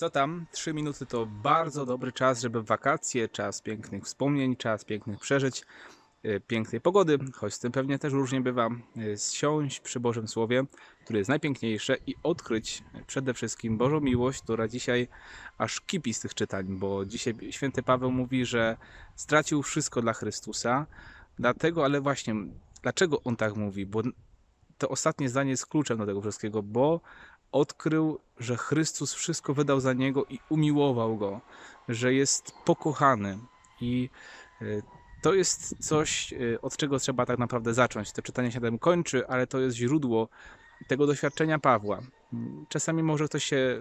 Co tam? Trzy minuty to bardzo dobry czas, żeby wakacje, czas pięknych wspomnień, czas pięknych przeżyć, y, pięknej pogody, choć z tym pewnie też różnie bywa, y, siąść przy Bożym Słowie, które jest najpiękniejsze i odkryć przede wszystkim Bożą miłość, która dzisiaj aż kipi z tych czytań, bo dzisiaj święty Paweł mówi, że stracił wszystko dla Chrystusa, dlatego, ale właśnie, dlaczego on tak mówi? Bo to ostatnie zdanie jest kluczem do tego wszystkiego, bo odkrył, że Chrystus wszystko wydał za niego i umiłował go, że jest pokochany. I y, to jest coś, y, od czego trzeba tak naprawdę zacząć. To czytanie się tym kończy, ale to jest źródło tego doświadczenia Pawła. Czasami może ktoś się,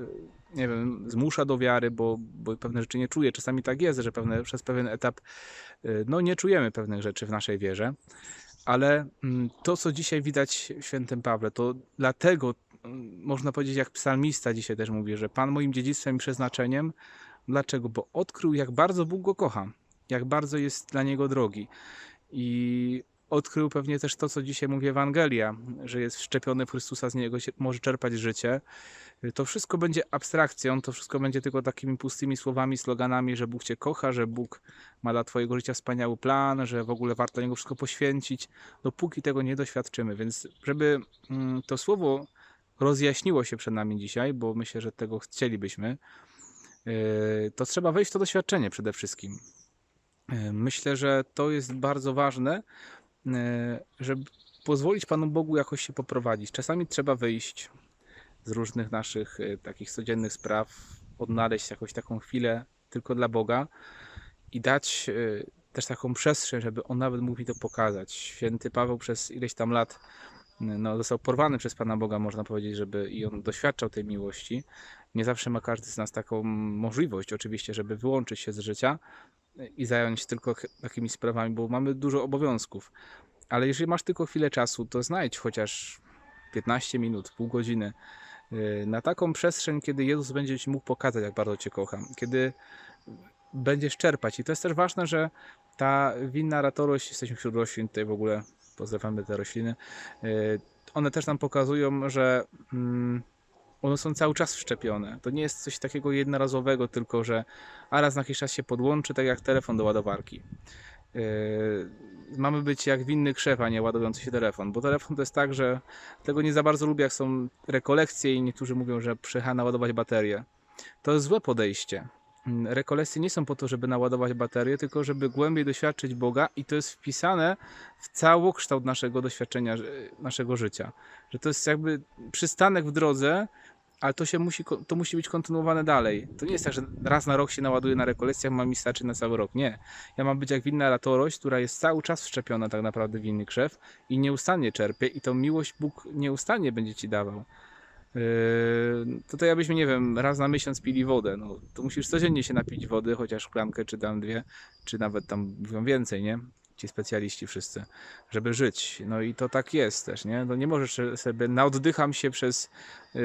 nie wiem, zmusza do wiary, bo, bo pewne rzeczy nie czuje. Czasami tak jest, że pewne, przez pewien etap y, no, nie czujemy pewnych rzeczy w naszej wierze. Ale mm, to, co dzisiaj widać w świętym Pawle, to dlatego można powiedzieć, jak psalmista dzisiaj też mówi, że Pan moim dziedzictwem i przeznaczeniem. Dlaczego? Bo odkrył, jak bardzo Bóg go kocha, jak bardzo jest dla niego drogi. I odkrył pewnie też to, co dzisiaj mówi Ewangelia, że jest wszczepiony w Chrystusa, z niego może czerpać życie. To wszystko będzie abstrakcją, to wszystko będzie tylko takimi pustymi słowami, sloganami, że Bóg cię kocha, że Bóg ma dla twojego życia wspaniały plan, że w ogóle warto niego wszystko poświęcić, dopóki tego nie doświadczymy. Więc żeby mm, to słowo rozjaśniło się przed nami dzisiaj, bo myślę, że tego chcielibyśmy, yy, to trzeba wejść w to doświadczenie przede wszystkim. Yy, Myślę, że to jest bardzo ważne, yy, żeby pozwolić Panu Bogu jakoś się poprowadzić. Czasami trzeba wyjść z różnych naszych takich codziennych spraw, odnaleźć jakąś taką chwilę tylko dla Boga i dać też taką przestrzeń, żeby On nawet mógł mi to pokazać. Święty Paweł przez ileś tam lat no, został porwany przez Pana Boga, można powiedzieć, żeby i on doświadczał tej miłości. Nie zawsze ma każdy z nas taką możliwość, oczywiście, żeby wyłączyć się z życia i zająć tylko ch- takimi sprawami, bo mamy dużo obowiązków. Ale jeżeli masz tylko chwilę czasu, to znajdź chociaż 15 minut, pół godziny yy, na taką przestrzeń, kiedy Jezus będzie Ci mógł pokazać, jak bardzo Cię kocha. Kiedy będziesz czerpać. I to jest też ważne, że ta winna ratorość, jesteśmy wśród roślin, tutaj w ogóle pozdrawiamy te rośliny, yy, one też nam pokazują, że mm, one są cały czas wszczepione. To nie jest coś takiego jednorazowego, tylko że a raz na jakiś czas się podłączy, tak jak telefon do ładowarki. Yy, mamy być jak winny krzew, a nie ładujący się telefon, bo telefon to jest tak, że tego nie za bardzo lubię, jak są rekolekcje i niektórzy mówią, że przyjechała naładować baterię. To jest złe podejście. Mm, Rekolekcje nie są po to, żeby naładować baterię, tylko żeby głębiej doświadczyć Boga i to jest wpisane w całokształt naszego doświadczenia, naszego życia. Że to jest jakby przystanek w drodze, ale to, się musi, to musi być kontynuowane dalej. To nie jest tak, że raz na rok się naładuje na rekolekcjach, ma mi starczyć na cały rok. Nie. Ja mam być jak winna latorość, która jest cały czas wszczepiona tak naprawdę w winny krzew i nieustannie czerpie i tą miłość Bóg nieustannie będzie Ci dawał. Yy, to to jakbyśmy, nie wiem, raz na miesiąc pili wodę. No, to musisz codziennie się napić wody, chociaż szklankę, czy tam dwie, czy nawet tam więcej, nie? Ci specjaliści wszyscy, żeby żyć. No i to tak jest też, nie? No nie możesz sobie, naoddycham się przez yy,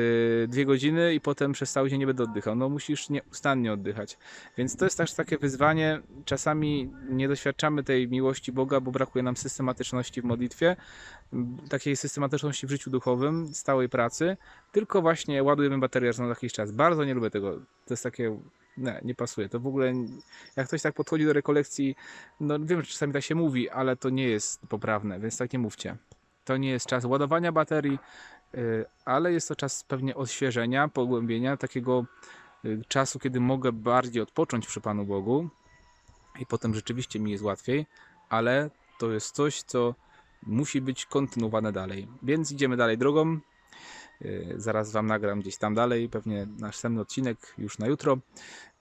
dwie godziny i potem przez cały dzień nie będę oddychał. No musisz nieustannie oddychać. Więc to jest też takie wyzwanie. Czasami nie doświadczamy tej miłości Boga, bo brakuje nam systematyczności w modlitwie, takiej systematyczności w życiu duchowym, stałej pracy, tylko właśnie ładujemy baterię na jakiś czas. Bardzo nie lubię tego. To jest takie, nie, nie pasuje. To w ogóle, jak ktoś tak podchodzi do rekolekcji, no wiem, że czasami tak się mówi, ale to nie jest poprawne, więc tak nie mówcie. To nie jest czas ładowania baterii, y, ale jest to czas pewnie odświeżenia, pogłębienia, takiego y, czasu, kiedy mogę bardziej odpocząć przy Panu Bogu i potem rzeczywiście mi jest łatwiej, ale to jest coś, co musi być kontynuowane dalej. Więc idziemy dalej drogą. Yy, Zaraz Wam nagram gdzieś tam dalej, pewnie następny odcinek już na jutro.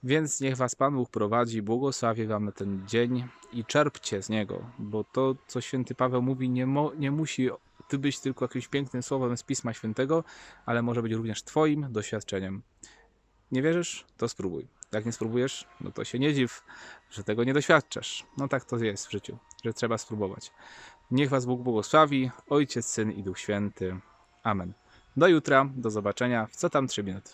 Więc niech Was Pan Bóg prowadzi, błogosławi Wam na ten dzień i czerpcie z niego, bo to, co święty Paweł mówi, nie, mo, nie musi ty być tylko jakimś pięknym słowem z Pisma Świętego, ale może być również Twoim doświadczeniem. Nie wierzysz? To spróbuj. Jak nie spróbujesz, no to się nie dziw, że tego nie doświadczasz. No tak to jest w życiu, że trzeba spróbować. Niech Was Bóg błogosławi, Ojciec, Syn i Duch Święty. Amen. Do jutra, do zobaczenia w Co tam 3 minuty.